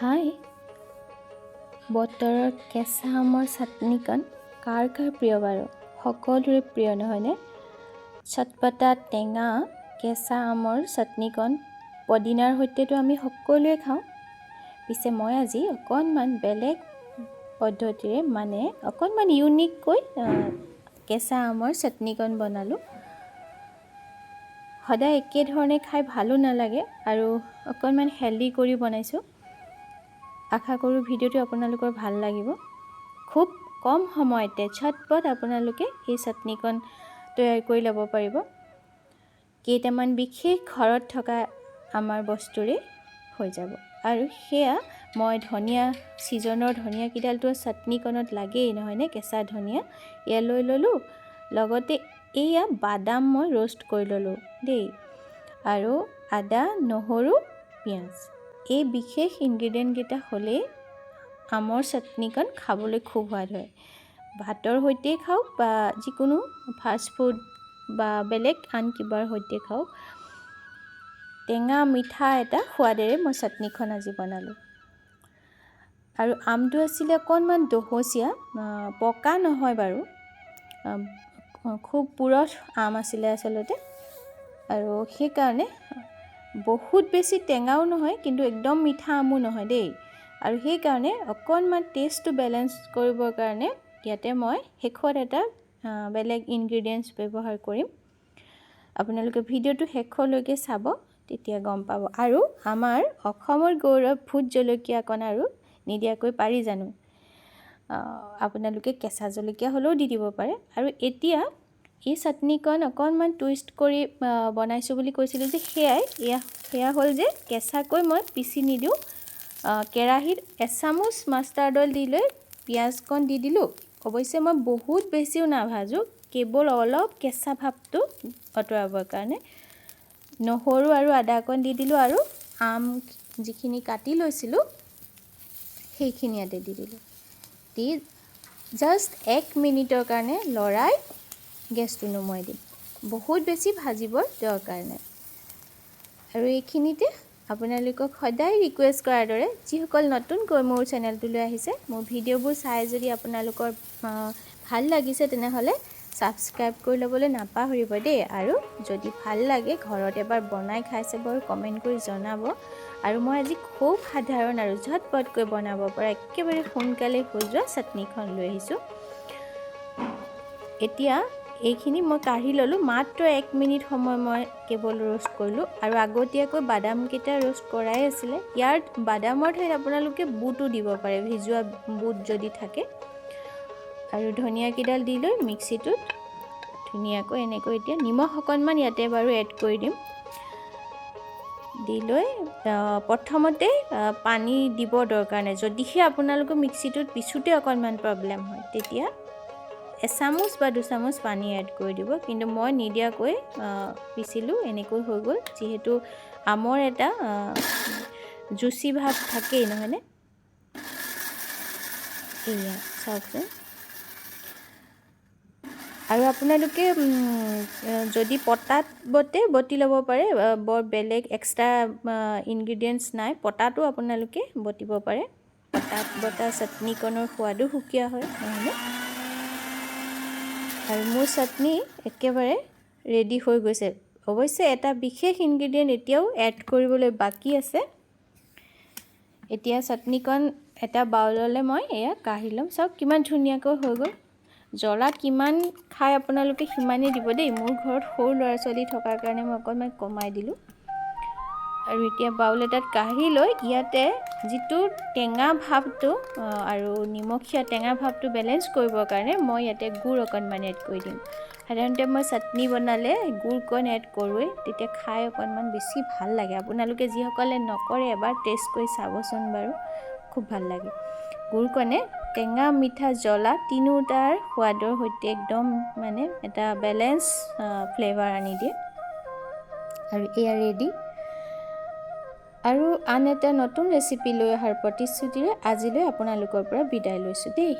হাই। বতৰৰ কেঁচা আমৰ চাটনিকণ কাৰ কাৰ প্ৰিয় বাৰু? সকলোৰে প্ৰিয় নহয়নে? চটপটা টেঙা কেঁচা আমৰ চাটনিকণ পদিনাৰ সৈতেতো আমি সকলোৱে খাওঁ। পিছে মই আজি অকণমান বেলেগ পদ্ধতিৰে মানে অকণমান ইউনিককৈ কেঁচা আমৰ চাটনিকণ বনালোঁ। সদায় একেধৰণে খাই ভালো নালাগে আৰু অকণমান হেল্ডি কৰি বনাইছোঁ। আশা কৰোঁ ভিডিঅ'টো আপোনালোকৰ ভাল লাগিব। খুব কম সময়তে ঝটপট আপোনালোকে এই চাটনিকণ তৈয়াৰ কৰি ল'ব পাৰিব। কেইটামান বিশেষ ঘৰত থকা আমাৰ বস্তুৰে হৈ যাব। আৰু সেয়া মই ধনিয়া ছিজনৰ ধনিয়াকেইডালটো চাটনিকণত লাগেই নহয়নে কেঁচা ধনিয়া। এয়া লৈ ল'লোঁ। লগতে এয়া বাদাম মই ৰ'ষ্ট কৰি ল'লোঁ দেই। আৰু আদা নহৰু পিঁয়াজ। এই বিশেষ ইনগ্ৰিডিয়েণ্টকেইটা হ'লেই আমৰ চাটনিকণ খাবলৈ খুব সোৱাদ হয়। ভাতৰ সৈতে খাওক বা যিকোনো ফাষ্ট ফুড বা বেলেগ আন কিবাৰ সৈতে খাওক টেঙা মিঠা এটা সোৱাদেৰে মই চাটনিখন আজি বনালোঁ। আৰু আমটো আছিলে অকণমান দহোচীয়া পকা নহয় বাৰু খুব পুৰঠ আম আছিলে আচলতে। আৰু সেইকাৰণে বহুত বেছি টেঙাও নহয় কিন্তু একদম মিঠা আমো নহয় দেই। আৰু সেইকাৰণে অকণমান টেষ্টটো বেলেঞ্চ কৰিবৰ কাৰণে ইয়াতে মই শেষত এটা বেলেগ ইনগ্ৰিডিয়েণ্টছ ব্যৱহাৰ কৰিম। আপোনালোকে ভিডিঅ'টো শেষলৈকে চাব তেতিয়া গম পাব। আৰু আমাৰ অসমৰ গৌৰৱ ভোট জলকীয়াকণ আৰু নিদিয়াকৈ পাৰি জানো আপোনালোকে কেঁচা জলকীয়া হ'লেও দি দিব পাৰে। আৰু এতিয়া এই চাটনিকণ অকণমান টুইষ্ট কৰি বনাইছোঁ বুলি কৈছিলোঁ যে সেয়াই এয়া সেয়া হ'ল যে কেঁচাকৈ মই পিচি নিদিওঁ। কেৰাহীত এচামুচ মাষ্টাৰ্ড অইল দি লৈ পিঁয়াজকণ দি দিলোঁ। অৱশ্যে মই বহুত বেছিও নাভাজোঁ কেৱল অলপ কেঁচা ভাৱটো আঁতৰাবৰ কাৰণে। নহৰু আৰু আদা অকণ দি দিলোঁ আৰু আম যিখিনি কাটি লৈছিলোঁ সেইখিনি ইয়াতে দি দিলোঁ। দি জাষ্ট এক মিনিটৰ কাৰণে লৰাই গেছটো নুমুৱাই দিম। বহুত বেছি ভাজিবৰ দৰকাৰ নাই। আৰু এইখিনিতে আপোনালোকক সদায় ৰিকুৱেষ্ট কৰাৰ দৰে যিসকল নতুনকৈ মোৰ চেনেলটোলৈ আহিছে মোৰ ভিডিঅ'বোৰ চাই যদি আপোনালোকৰ ভাল লাগিছে তেনেহ'লে ছাবস্ক্ৰাইব কৰি ল'বলৈ নাপাহৰিব দেই। আৰু যদি ভাল লাগে ঘৰত এবাৰ বনাই খাই চাব আৰু কমেণ্ট কৰি জনাব। আৰু মই আজি খুব সাধাৰণ আৰু ঝটপটকৈ বনাব পৰা একেবাৰে সোনকালে হৈ যোৱা চাটনিখন লৈ আহিছোঁ। এতিয়া এইখিনি মই কাঢ়ি ল'লোঁ। মাত্ৰ এক মিনিট সময় মই কেৱল ৰ'ষ্ট কৰিলোঁ আৰু আগতীয়াকৈ বাদামকেইটা ৰ'ষ্ট কৰাই আছিলে। ইয়াৰ বাদামৰ ঠাইত আপোনালোকে বুটো দিব পাৰে, ভিজোৱা বুট যদি থাকে। আৰু ধনিয়াকেইডাল দি লৈ মিক্সিটোত ধুনীয়াকৈ এনেকৈ এতিয়া নিমখ অকণমান ইয়াতে বাৰু এড কৰি দিম। দি লৈ প্ৰথমতে পানী দিব দৰকাৰ নাই। যদিহে আপোনালোকৰ মিক্সিটোত পিছোঁতে অকণমান প্ৰব্লেম হয়, তেতিয়া এচামুচ বা দুচামুচ পানী এড কৰি দিব কিন্তু মই নিদিয়াকৈ পিচিলোঁ এনেকৈ হৈ গ'ল। যিহেতু আমৰ এটা জুচি ভাৱ থাকেই নহয়নে এয়া চাওকচোন। আৰু আপোনালোকে যদি পটাত বতে বটি ল'ব পাৰে বৰ বেলেগ এক্সট্ৰা ইনগ্ৰিডিয়েণ্টছ নাই পটাটো আপোনালোকে বটিব পাৰে। পটাত বটা চাটনিকণৰ সোৱাদো সুকীয়া হয় নহয়নে আৰু মোৰ চাটনি একেবাৰে ৰেডি হৈ গৈছে। অৱশ্যে এটা বিশেষ ইনগ্ৰিডিয়েণ্ট এতিয়াও এড কৰিবলৈ বাকী আছে। এতিয়া চাটনিকণ এটা বাউললৈ মই এয়া কাঢ়ি ল'ম। চাওক কিমান ধুনীয়াকৈ হৈ গ'ল। জ্বলা কিমান খাই আপোনালোকে সিমানেই দিব দেই। মোৰ ঘৰত সৰু ল'ৰা ছোৱালী থকাৰ কাৰণে মই অকণমান কমাই দিলোঁ। আৰু এতিয়া বাউল এটাত কাঢ়ি লৈ ইয়াতে যিটো টেঙা ভাৱটো আৰু নিমখীয়া টেঙা ভাৱটো বেলেঞ্চ কৰিবৰ কাৰণে মই ইয়াতে গুড় অকণমান এড কৰি দিম। সাধাৰণতে মই চাটনি বনালে গুড়কণ এড কৰোঁৱেই তেতিয়া খাই অকণমান বেছি ভাল লাগে। আপোনালোকে যিসকলে নকৰে এবাৰ টেষ্ট কৰি চাবচোন বাৰু খুব ভাল লাগে। গুড়কণে টেঙা মিঠা জ্বলা তিনিওটাৰ সোৱাদৰ সৈতে একদম মানে এটা বেলেঞ্চ ফ্লেভাৰ আনি দিয়ে। আৰু এয়া ৰেডি আৰু আন এটা নতুন ৰেচিপি লৈ অহাৰ প্ৰতিশ্ৰুতিৰে আজিলৈ আপোনালোকৰ পৰা বিদায় লৈছোঁ দেই।